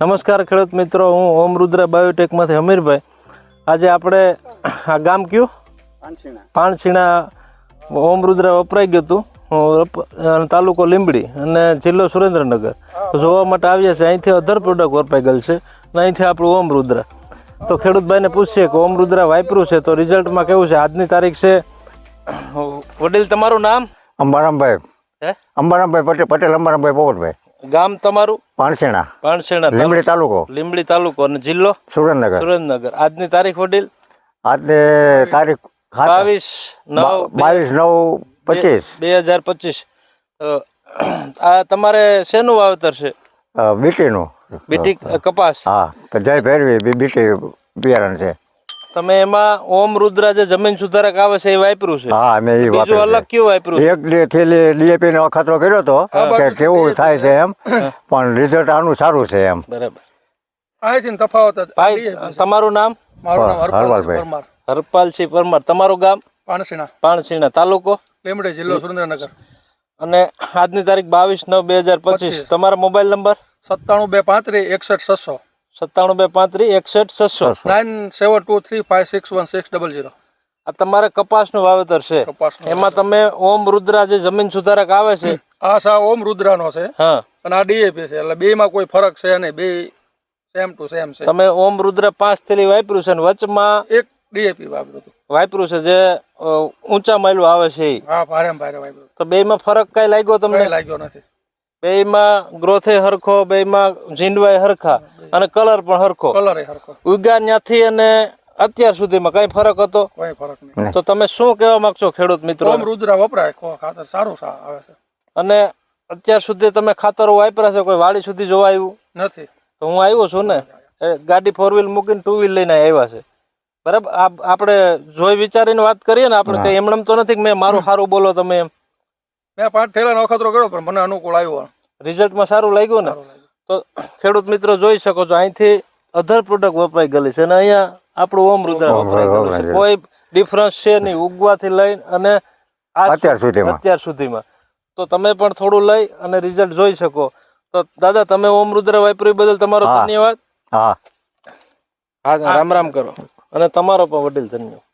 નમસ્કાર ખેડૂત મિત્રો હું ઓમ રુદ્ર બાયોટેકમાંથી અમીરભાઈ. આજે આપણે આ ગામ કયું? પાણછીણા ઓમ રુદ્ર વપરાઈ ગયું હતું. હું તાલુકો લીંબડી અને જિલ્લો સુરેન્દ્રનગર. તો જોવા માટે આવ્યા છે અહીંથી અધર પ્રોડક્ટ વપરાઈ ગયેલ છે અને અહીંથી આપણું ઓમ રુદ્ર. તો ખેડૂતભાઈને પૂછીએ કે ઓમ રુદ્ર વાપર્યું છે તો રિઝલ્ટમાં કેવું છે? આજની તારીખ છે. વડીલ તમારું નામ? અંબારામભાઈ. હે? અંબારામભાઈ પટેલ પટેલ અંબારામભાઈ પોપટભાઈ ગામ તમારું? પાણસેણા. પાણસેણા લીમડી તાલુકો. લીંબડી તાલુકો અને જિલ્લો? સુરેન્દ્રનગર. સુરેન્દ્રનગર. આજની તારીખ વડીલ આજની તારીખ બાવીસ નવ બાવીસ નવ પચીસ. બે હજાર પચીસ. આ તમારે શેનું વાવેતર છે? બીટીનું. બીટી કપાસ. હા તો જય ભૈરવી બી- બીટી બિયારણ છે. તમે એમાં ઓમ રુદ્રા જે જમીન સુધારક આવે છે એ વાપર્યું છે. હા મેં એ વાપર્યું અલગ કયું વાપર્યું એક થેલી ડીએપી નો અખતરો કર્યો તો કે કેવું થાય છે એમ પણ રિઝલ્ટ આનું સારું છે એમ. બરાબર. અહીંથી તફાવત ભાઈ તમારું નામ? મારું નામ હરપાલસિંહ હરપાલભાઈ. પરમાર. હરપાલસિંહ પરમાર. તમારું ગામ? પાણસીણા પાણસીણા તાલુકો? લીમડી જિલ્લો સુરેન્દ્રનગર. અને આજની તારીખ બાવીસ નવ બે હજાર પચીસ. તમારો મોબાઈલ નંબર? સત્તાણું બે પાંત્રીસ એકસઠ છસો. સત્તાણું બે પાંત્રીસ એકસઠ છસો. Nine seven two three five six one six double zero આ તમારે કપાસનું વાવેતર છે. એમાં તમે ઓમ રુદ્રા જે જમીન સુધારક આવે છે. આ સા ઓમ રુદ્રાનો છે. હા. અને આ ડીએપી છે એટલે બેમાં કોઈ ફરક છે નહીં. બે સેમ ટુ સેમ છે. તમે ઓમ રુદ્ર પાંચ થેલી વાપર્યું છે અને વચમાં એક ડીએપી વાપર્યું હતું. વાપર્યું છે જે ઊંચા માયલું આવે છે. હા ભારે ભારે વાપર્યું. તો બેયમાં ફરક કઈ લાગ્યો કઈ તમને લાગ્યો નથી. બેયમાં ગ્રોથે હરખો બેયમાં ઝીંડવાય હરખા અને કલર પણ હરખો. કલર હરખો. ઉગ્યા ત્યાંથી અને અત્યાર સુધીમાં કઈ ફરક હતો? કોઈ ફરક નહીં. તો તમે શું કહેવા માંગશો ખેડૂત મિત્રો? ઓમ રુદ્રા વપરાય ખાતર સારું આવે છે. અને અત્યાર સુધી તમે ખાતરો વાપરા છે કોઈ વાડી સુધી જોવા આવ્યું? નથી. તો હું આવ્યો છું ને? એ ગાડી ફોર વ્હીલ મૂકીને ટુ વ્હીલ લઈને આવ્યા છે. બરાબર? આપ- આપણે જોઈ વિચારીને વાત કરીએ ને આપણે કઈ એમનેમ તો નથી કે મેં મારું સારું બોલો તમે એમ. મેં પાંચ ઠેલાનો અખતરો કર્યો પણ મને અનુકૂળ આવ્યો. રિઝલ્ટમાં સારું લાગ્યું ને? તો ખેડૂત મિત્રો જોઈ શકો છો અહીંથી અધર પ્રોડક્ટ વપરાઈ ગયેલી છે અને અહીંયા આપણું ઓમ રુદ્ર વપરાઈ ગયેલું છે. કોઈ ડિફરન્સ છે નહીં. ઉગવાથી લઈને અને અત્યાર સુધીમાં. અત્યાર સુધીમાં. તો તમે પણ થોડું લઈ અને રિઝલ્ટ જોઈ શકો. તો દાદા તમે ઓમ રુદ્ર વાપરી બદલ તમારો ધન્યવાદ. હા. હા રામ રામ કરો. અને તમારો પણ વડીલ ધન્યવાદ.